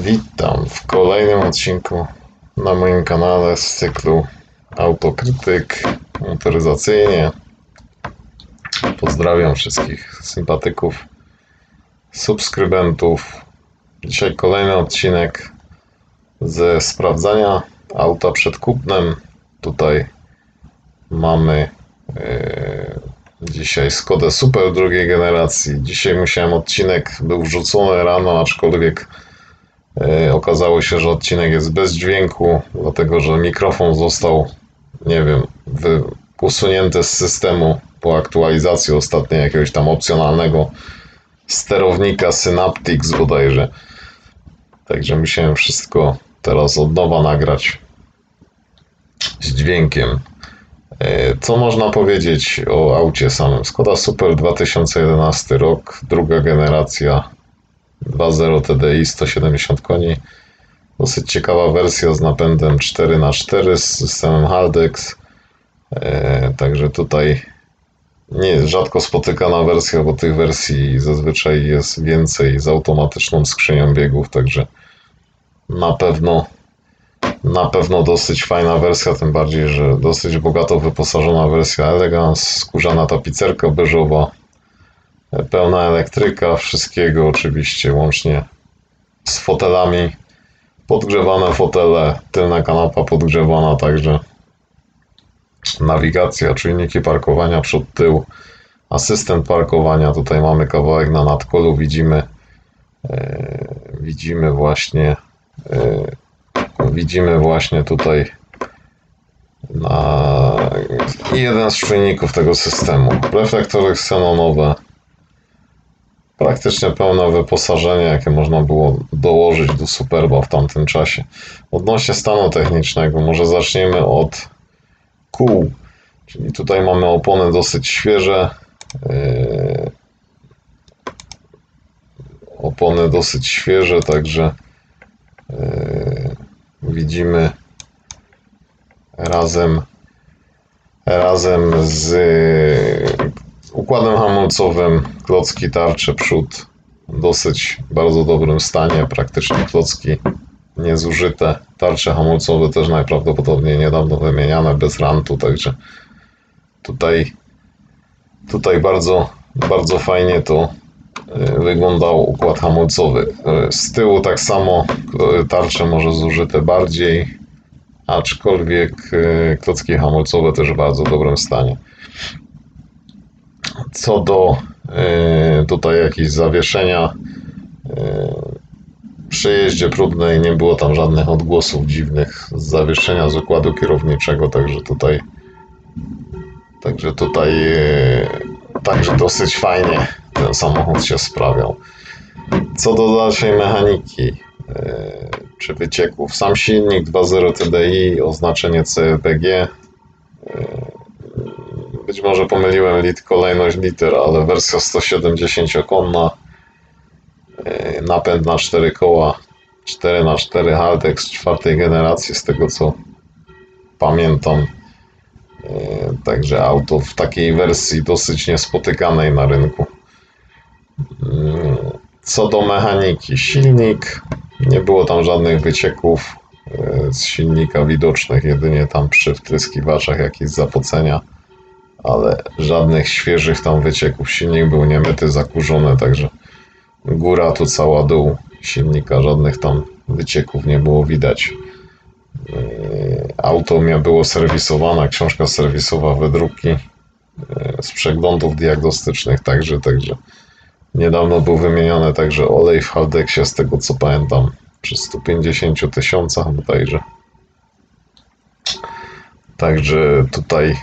Witam w kolejnym odcinku na moim kanale z cyklu Autokrytyk Motoryzacyjnie. Pozdrawiam wszystkich sympatyków, subskrybentów. Dzisiaj kolejny odcinek ze sprawdzania auta przed kupnem. Tutaj mamy e, dzisiaj Skodę Super drugiej generacji. Dzisiaj musiałem odcinek, był wrzucony rano, aczkolwiek okazało się, że odcinek jest bez dźwięku, dlatego że mikrofon został, nie wiem, usunięty z systemu po aktualizacji ostatniej jakiegoś tam opcjonalnego sterownika Synaptics bodajże. Także musiałem wszystko teraz od nowa nagrać z dźwiękiem. E, Co można powiedzieć o aucie samym? Skoda Super 2011 rok, druga generacja 2.0 TDI 170 koni. Dosyć ciekawa wersja z napędem 4x4 z systemem Haldex. E, Także tutaj nie rzadko spotykana wersja, bo tych wersji zazwyczaj jest więcej z automatyczną skrzynią biegów, także na pewno na pewno dosyć fajna wersja, tym bardziej, że dosyć bogato wyposażona wersja Elegance, skórzana tapicerka beżowa, pełna elektryka, wszystkiego oczywiście, łącznie z fotelami, podgrzewane fotele, tylna kanapa podgrzewana, także nawigacja, czujniki parkowania przód, tył, asystent parkowania, tutaj mamy kawałek na nadkolu, widzimy e, widzimy właśnie e, widzimy właśnie tutaj na jeden z czujników tego systemu. Reflektory ksenonowe, praktycznie pełne wyposażenie, jakie można było dołożyć do Superba w tamtym czasie. Odnośnie stanu technicznego, może zaczniemy od kół, czyli tutaj mamy opony dosyć świeże. Yy, opony dosyć świeże, także yy, widzimy razem razem z układem hamulcowym klocki tarcze przód w dosyć bardzo dobrym stanie, praktycznie klocki niezużyte, tarcze hamulcowe też najprawdopodobniej niedawno wymieniane bez rantu, także tutaj tutaj bardzo bardzo fajnie to y, wyglądał układ hamulcowy. Y, Z tyłu tak samo y, tarcze może zużyte bardziej, aczkolwiek klocki hamulcowe też w bardzo dobrym stanie. Co do y, tutaj jakichś zawieszenia, y, przy jeździe próbnej nie było tam żadnych odgłosów dziwnych z zawieszenia z układu kierowniczego, także tutaj także tutaj y, także dosyć fajnie ten samochód się sprawiał. Co do dalszej mechaniki czy wycieków, sam silnik 2.0 TDI, oznaczenie CLPG. Yy, Być może pomyliłem lit, kolejność liter, ale wersja 170-konna, yy, napęd na 4 koła, 4x4 Haldex czwartej generacji, z tego co pamiętam. Yy, Także auto w takiej wersji dosyć niespotykanej na rynku. Mm, Co do mechaniki, silnik, nie było tam żadnych wycieków z silnika widocznych, jedynie tam przy wtryskiwaczach jakieś zapocenia, ale żadnych świeżych tam wycieków. Silnik był niemyty, zakurzony, także góra tu cała dół silnika, żadnych tam wycieków nie było widać. E, Auto miało było serwisowane, książka serwisowa, wydruki e, z przeglądów diagnostycznych także, także niedawno był wymieniony także olej w Haldexie, z tego co pamiętam, przy 150 tysiącach bodajże. Także tutaj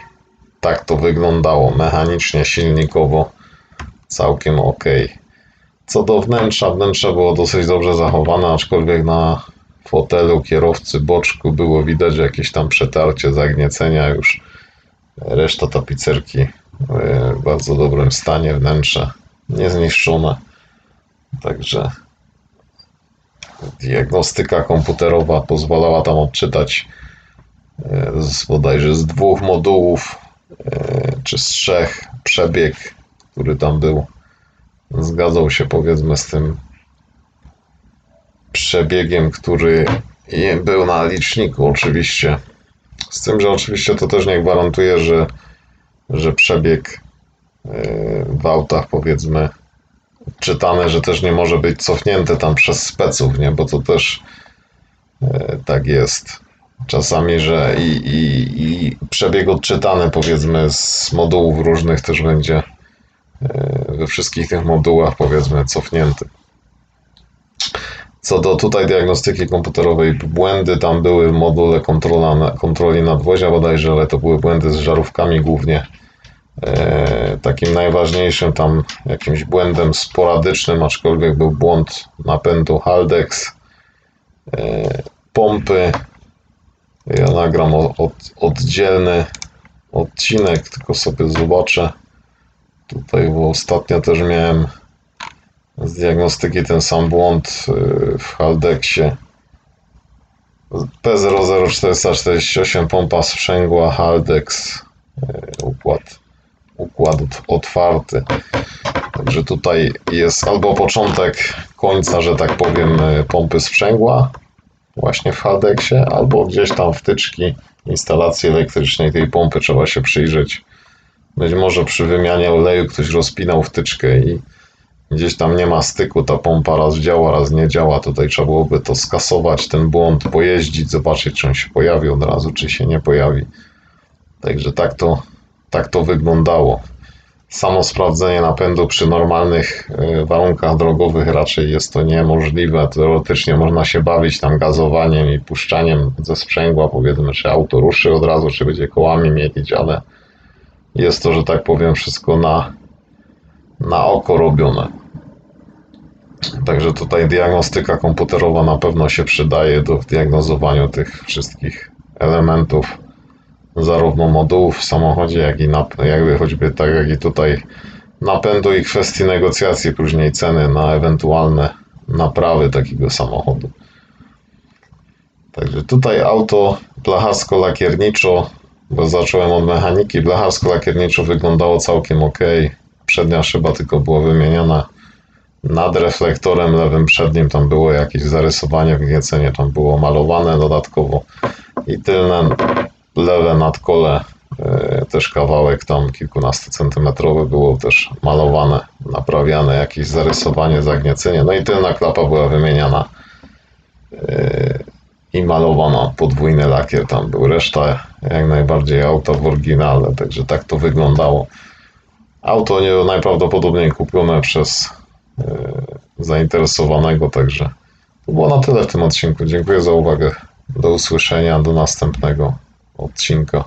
tak to wyglądało mechanicznie, silnikowo całkiem ok. Co do wnętrza, wnętrze było dosyć dobrze zachowane, aczkolwiek na fotelu kierowcy boczku było widać jakieś tam przetarcie, zagniecenia już. Reszta tapicerki e, w bardzo dobrym stanie, wnętrze niezniszczone. Także diagnostyka komputerowa pozwalała tam odczytać e, z bodajże z dwóch modułów, czy z trzech przebieg, który tam był, zgadzał się powiedzmy z tym przebiegiem, który był na liczniku oczywiście. Z tym, że oczywiście to też nie gwarantuje, że, że przebieg yy, w autach powiedzmy czytane, że też nie może być cofnięte tam przez speców, nie? Bo to też e, tak jest. Czasami, że i, i, i przebieg odczytany powiedzmy z modułów różnych też będzie e, we wszystkich tych modułach powiedzmy cofnięty. Co do tutaj diagnostyki komputerowej, błędy tam były w module kontrola, kontroli nadwozia bodajże, ale to były błędy z żarówkami głównie. E, takim najważniejszym tam jakimś błędem sporadycznym, aczkolwiek był błąd napędu Haldex, e, pompy. Ja nagram od, oddzielny odcinek, tylko sobie zobaczę. Tutaj, bo ostatnio też miałem z diagnostyki ten sam błąd e, w Haldexie. P00448 pompa sprzęgła Haldex e, układ układ ot- otwarty. Także tutaj jest albo początek końca, że tak powiem, e, pompy sprzęgła właśnie w Haldexie, albo gdzieś tam wtyczki instalacji elektrycznej tej pompy trzeba się przyjrzeć. Być może przy wymianie oleju ktoś rozpinał wtyczkę i gdzieś tam nie ma styku, ta pompa raz działa, raz nie działa. Tutaj trzeba byłoby to skasować, ten błąd, pojeździć, zobaczyć, czy on się pojawi od razu, czy się nie pojawi. Także tak to, tak to wyglądało. Samo sprawdzenie napędu przy normalnych e, warunkach drogowych raczej jest to niemożliwe. Teoretycznie można się bawić tam gazowaniem i puszczaniem ze sprzęgła, powiedzmy, czy auto ruszy od razu, czy będzie kołami mielić, ale jest to, że tak powiem, wszystko na, na oko robione. Także tutaj diagnostyka komputerowa na pewno się przydaje do diagnozowaniu tych wszystkich elementów zarówno modułów w samochodzie, jak i nap- jakby choćby tak jak i tutaj napędu i kwestii negocjacji później ceny na ewentualne naprawy takiego samochodu. Także tutaj auto blacharsko-lakierniczo, bo zacząłem od mechaniki, blacharsko-lakierniczo wyglądało całkiem ok. Przednia szyba tylko była wymieniona nad reflektorem lewym przednim, tam było jakieś zarysowanie, wgniecenie tam było malowane dodatkowo i tylne lewe nadkole e, też kawałek tam kilkunastocentymetrowy było też malowane, naprawiane, jakieś zarysowanie, zagniecenie. No i tylna klapa była wymieniana e, i malowana, podwójny lakier tam był. Reszta jak najbardziej auta w oryginale, także tak to wyglądało. Auto nie, najprawdopodobniej kupione przez e, zainteresowanego, także to było na tyle w tym odcinku. Dziękuję za uwagę. Do usłyszenia, do następnego odcinka.